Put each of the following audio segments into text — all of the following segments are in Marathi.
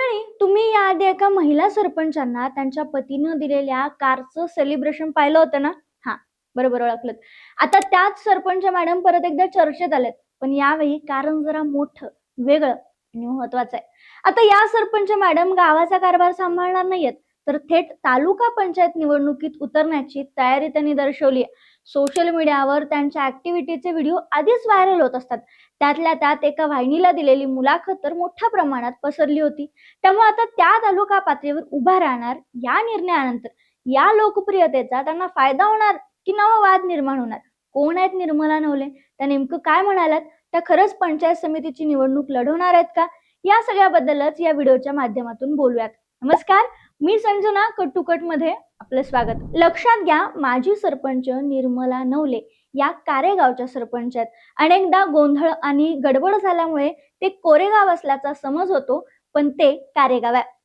मंडळी तुम्ही याआधी एका महिला सरपंचांना त्यांच्या पतीनं दिलेल्या कारचं सेलिब्रेशन पाहिलं होतं ना? हा बरोबर ओळखलं. आता त्याच सरपंच मॅडम परत एकदा चर्चेत आलेत. पण यावेळी कारण जरा मोठं वेगळं आणि महत्वाचं आहे. आता या सरपंच मॅडम गावाचा कारभार सांभाळणार नाहीयेत. तर थेट तालुका पंचायत निवडणुकीत उतरण्याची तयारी त्यांनी दर्शवली आहे. सोशल मीडियावर त्यांच्या ऍक्टिव्हिटीचे व्हिडिओ आधीच व्हायरल होत असतात. त्यातल्या त्यात एका वाहिनीला दिलेली मुलाखत तर मोठ्या प्रमाणात पसरली होती. त्यामुळे आता त्या तालुका पातळीवर उभा राहणार या निर्णयानंतर. या लोकप्रियतेचा त्यांना फायदा होणार की नवा वाद निर्माण होणार? कोण आहेत निर्मला नवले? त्या नेमकं काय म्हणाल्यात? त्या खरंच पंचायत समितीची निवडणूक लढवणार आहेत का? या सगळ्याबद्दलच या व्हिडिओच्या माध्यमातून बोलूयात. नमस्कार मी संजना कटमध्ये आपलं स्वागत. लक्षात घ्या माजी सरपंच निर्मला नवले या कारेगावच्या सरपंच आहेत. अनेकदा गोंधळ आणि गडबड झाल्यामुळे ते कोरेगाव असल्याचा समज होतो पण ते कारेगाव आहे.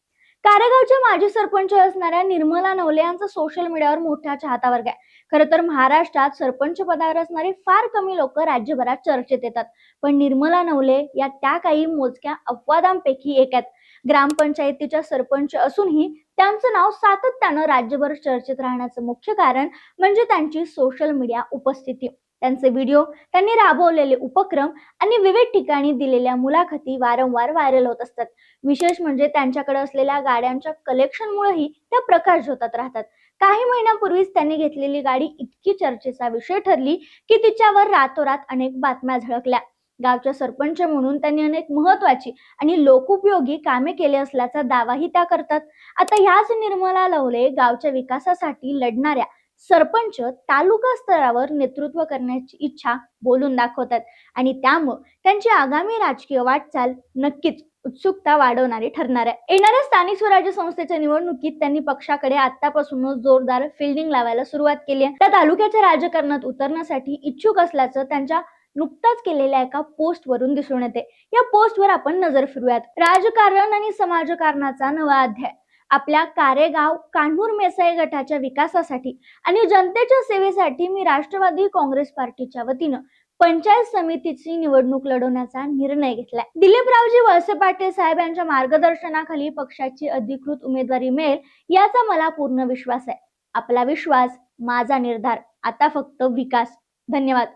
कारेगावच्या माजी सरपंच असणाऱ्या निर्मला नवले यांचा सोशल मीडियावर मोठा चाहता वर्ग आहे. खरं तर महाराष्ट्रात सरपंच पदावर असणारी फार कमी लोक राज्यभरात चर्चेत येतात. पण निर्मला नवले या त्या काही मोजक्या अपवादांपैकी एक आहेत. ग्रामपंचायतीच्या सरपंच असूनही त्यांचं नाव सातत्यानं राज्यभर चर्चेत राहण्याचं मुख्य कारण म्हणजे त्यांची सोशल मीडिया उपस्थिती. त्यांचे व्हिडिओ त्यांनी राबवलेले उपक्रम आणि विविध ठिकाणी दिलेल्या मुलाखती वारंवार व्हायरल होत असतात. विशेष म्हणजे त्यांच्याकडे असलेल्या गाड्यांच्या कलेक्शनमुळेही त्या प्रकाश होतात राहतात. काही महिन्यापूर्वीच त्यांनी घेतलेली गाडी इतकी चर्चेचा विषय ठरली की तिच्यावर रातोरात अनेक बातम्या झळकल्या. गावच्या सरपंच म्हणून त्यांनी अनेक महत्वाची आणि लोकोपयोगी कामे केले असल्याचा दावाही त्या करतात. आता ह्याच निर्मला लवले गावच्या विकासासाठी लढणाऱ्या सरपंच तालुका स्तरावर नेतृत्व करण्याची इच्छा बोलून दाखवतात आणि त्यामुळं त्यांची आगामी राजकीय वाटचाल नक्कीच उत्सुकता वाढवणारी ठरणार आहे. येणाऱ्या स्थानिक स्वराज्य संस्थेच्या निवडणुकीत त्यांनी पक्षाकडे आतापासूनच जोरदार फिल्डिंग लावायला सुरुवात केली आहे. त्या तालुक्याच्या राजकारणात उतरण्यासाठी इच्छुक असल्याचं त्यांच्या नुकताच केलेल्या एका पोस्ट वरून दिसून येते. या पोस्टवर आपण नजर फिरूयात राजकारण आणि समाजकारणाचा नवा अध्याय. आपल्या कारेगाव कान्हूर मेसाई गटाच्या विकासासाठी आणि जनतेच्या सेवेसाठी मी राष्ट्रवादी काँग्रेस पार्टीच्या वतीनं पंचायत समितीची निवडणूक लढवण्याचा निर्णय घेतलाय. दिलीपरावजी वळसे पाटील साहेब यांच्या मार्गदर्शनाखाली पक्षाची अधिकृत उमेदवारी मिळेल याचा मला पूर्ण विश्वास आहे. आपला विश्वास माझा निर्धार. आता फक्त विकास. धन्यवाद.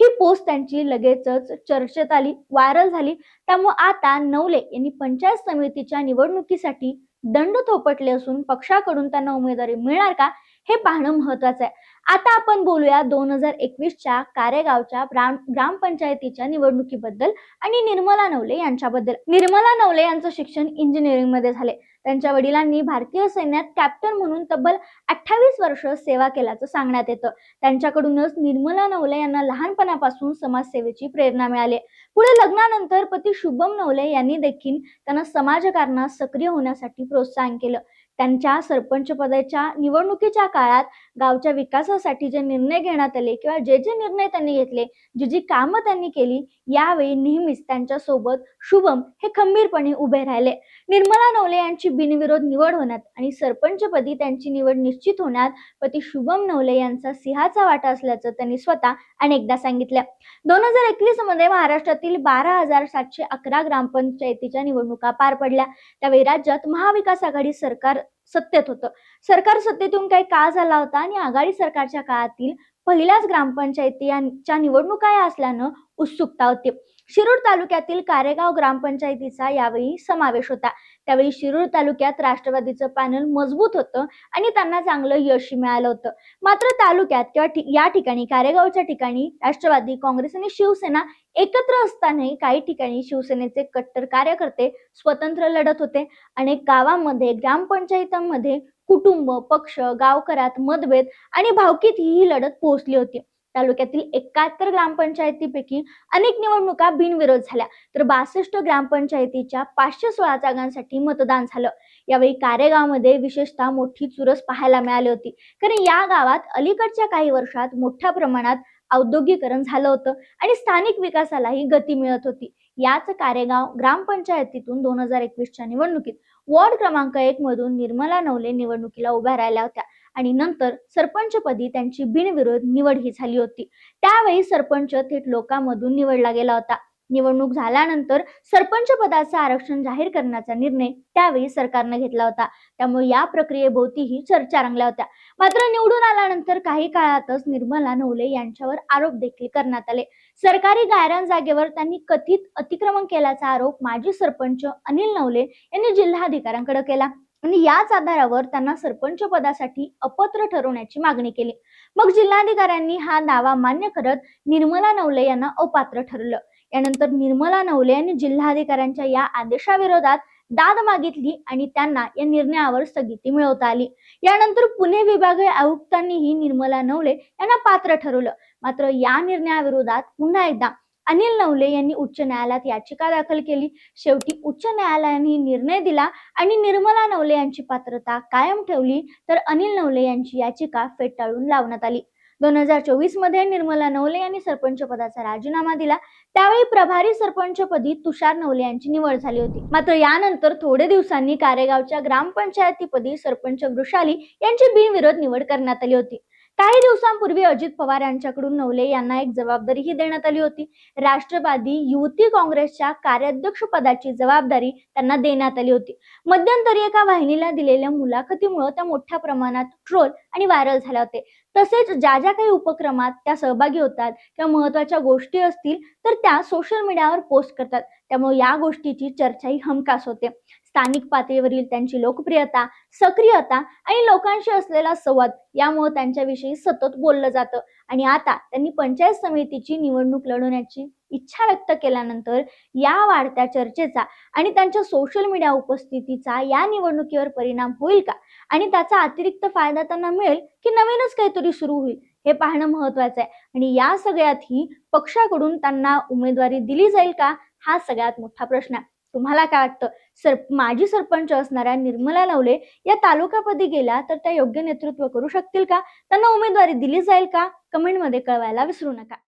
ही पोस्ट त्यांची लगेचच चर्चेत आली व्हायरल झाली. त्यामुळे आता नवले यांनी पंचायत समितीच्या निवडणुकीसाठी दंड थोपटले असून पक्षाकडून त्यांना उमेदवारी मिळणार का हे पाहणं महत्वाचं आहे. आता आपण बोलूया दोन हजार एकवीसच्या कारेगावच्या ग्रामपंचायतीच्या निवडणुकीबद्दल आणि निर्मला नवले यांच्याबद्दल. निर्मला नवले यांचं शिक्षण इंजिनिअरिंगमध्ये झाले. त्यांच्या वडिलांनी भारतीय सैन्यात कॅप्टन म्हणून तब्बल अठ्ठावीस वर्ष सेवा केल्याचं सांगण्यात येतं. त्यांच्याकडूनच निर्मला नवले यांना लहानपणापासून समाजसेवेची प्रेरणा मिळाली पुढे लग्नानंतर पती शुभम नवले यांनी देखील त्यांना समाजकारणात सक्रिय होण्यासाठी प्रोत्साहन केलं. त्यांच्या सरपंच पदाच्या निवडणुकीच्या काळात गावच्या विकासासाठी जे निर्णय घेण्यात आले किंवा जे जे निर्णय त्यांनी घेतले जी जी कामं त्यांनी केली यावेळी नेहमीच त्यांच्यासोबत शुभम हे खंबीरपणे उभे राहिले. निर्मला नवले यांची बिनविरोध निवड होण्यात आणि सरपंचपदी त्यांची निवड निश्चित होण्यात पती शुभम नवले यांचा सिंहाचा वाटा असल्याचं त्यांनी स्वतः अनेकदा सांगितलं. दोन हजार एकवीसमध्ये महाराष्ट्रातील बारा हजार सातशे अकरा ग्रामपंचायतीच्या निवडणुका पार पडल्या. त्यावेळी राज्यात महाविकास आघाडी सरकार सत्तेत होतं. सरकार सत्तेतून काही काळ झाला होता? आणि आघाडी सरकारच्या काळातील पहिल्याच ग्रामपंचायतीच्या निवडणुका या असल्यानं उत्सुकता होती. शिरूर तालुक्यातील कारेगाव ग्रामपंचायतीचा यावेळी समावेश होता. त्यावेळी शिरूर तालुक्यात राष्ट्रवादीचं पॅनल मजबूत होतं आणि त्यांना चांगलं यश मिळालं होतं. मात्र तालुक्यात किंवा या ठिकाणी कारेगावच्या ठिकाणी राष्ट्रवादी काँग्रेस आणि शिवसेना एकत्र असतानाही काही ठिकाणी शिवसेनेचे कट्टर कार्यकर्ते स्वतंत्र लढत होते. अनेक गावांमध्ये ग्रामपंचायतांमध्ये कुटुंब पक्ष गावकऱ्यात मतभेद आणि भावकीत ही लढत पोहोचली होती. तालुक्यातील एकाहत्तर ग्रामपंचायतीपैकी अनेक निवडणुका बिनविरोध झाल्या. तर बासष्ट ग्रामपंचायतीच्या पाचशे सोळा जागांसाठी मतदान झालं. यावेळी कारेगावमध्ये विशेषतः मोठी चुरस पाहायला मिळाली होती. कारण या गावात अलीकडच्या काही वर्षात मोठ्या प्रमाणात औद्योगिकरण झालं होतं आणि स्थानिक विकासालाही गती मिळत होती. याच कारेगाव ग्रामपंचायतीतून दोन हजार एकवीसच्या निवडणुकीत वॉर्ड क्रमांक एक मधून निर्मला नवले निवडणुकीला उभ्या राहिल्या होत्या आणि नंतर सरपंचपदी त्यांची बिनविरोध निवड ही झाली होती. त्यावेळी सरपंच थेट लोकांमधून निवडला गेला होता. निवडणूक झाल्यानंतर सरपंच पदाचं आरक्षण जाहीर करण्याचा निर्णय त्यावेळी सरकारनं घेतला होता. त्यामुळे या प्रक्रियेभोवतीही चर्चा रंगल्या होत्या. मात्र निवडून आल्यानंतर काही काळातच निर्मला नवले यांच्यावर आरोप देखील करण्यात आले. सरकारी गायरान जागेवर त्यांनी कथित अतिक्रमण केल्याचा आरोप माजी सरपंच अनिल नवले यांनी जिल्हाधिकाऱ्यांकडे केला आणि याच आधारावर त्यांना सरपंच पदासाठी अपत्र ठरवण्याची मागणी केली. मग जिल्हाधिकाऱ्यांनी हा दावा मान्य करत निर्मला नवले यांना अपात्र ठरलं. यानंतर निर्मला नवले यांनी जिल्हाधिकाऱ्यांच्या या आदेशाविरोधात दाद मागितली आणि त्यांना या निर्णयावर स्थगिती मिळवता आली. यानंतर पुणे विभागीय आयुक्तांनीही निर्मला नवले यांना पात्र ठरवलं. मात्र या निर्णयाविरोधात पुन्हा एकदा अनिल नवले यांनी उच्च न्यायालयात याचिका दाखल केली. शेवटी उच्च न्यायालयाने निर्णय दिला आणि निर्मला नवले यांची पात्रता कायम ठेवली. तर अनिल नवले यांची याचिका फेटाळून लावण्यात आली. दोन हजार चोवीसमध्ये निर्मला नवले यांनी सरपंच पदाचा राजीनामा दिला. त्यावेळी प्रभारी सरपंचपदी तुषार नवले यांची निवड झाली होती. मात्र यानंतर थोडे दिवसांनी कारेगावच्या ग्रामपंचायतीपदी सरपंच वृषाली यांची बिनविरोध निवड करण्यात आली होती. काही दिवसांपूर्वी अजित पवार यांच्याकडून नवले यांना एक जबाबदारीही देण्यात आली होती. राष्ट्रवादी युवती काँग्रेसच्या कार्याध्यक्ष पदाची जबाबदारी त्यांना देण्यात आली होती. मध्यंतरी एका वाहिनीला दिलेल्या मुलाखतीमुळे त्या मोठ्या प्रमाणात ट्रोल आणि व्हायरल झाल्या होते. तसेच ज्या ज्या काही उपक्रमात त्या सहभागी होतात किंवा महत्त्वाच्या गोष्टी असतील तर त्या सोशल मीडियावर पोस्ट करतात. त्यामुळे या गोष्टीची चर्चाही हमखास होते. स्थानिक पातळीवरील त्यांची लोकप्रियता सक्रियता आणि लोकांशी असलेला संवाद यामुळे त्यांच्याविषयी सतत बोललं जातं. आणि आता त्यांनी पंचायत समितीची निवडणूक लढवण्याची इच्छा व्यक्त केल्यानंतर या वाढत्या चर्चेचा आणि त्यांच्या सोशल मीडिया उपस्थितीचा या निवडणुकीवर परिणाम होईल का? आणि त्याचा अतिरिक्त फायदा त्यांना मिळेल की नवीनच काहीतरी सुरू होईल? हे पाहणं महत्वाचं आहे. आणि या सगळ्यातही पक्षाकडून त्यांना उमेदवारी दिली जाईल का? हा सगळ्यात मोठा प्रश्न आहे. तुम्हाला काय वाटतं? सर माजी सरपंच असणाऱ्या निर्मला नवले या तालुकापदी गेल्या तर त्या योग्य नेतृत्व करू शकतील का? त्यांना उमेदवारी दिली जाईल का? कमेंटमध्ये कळवायला विसरू नका.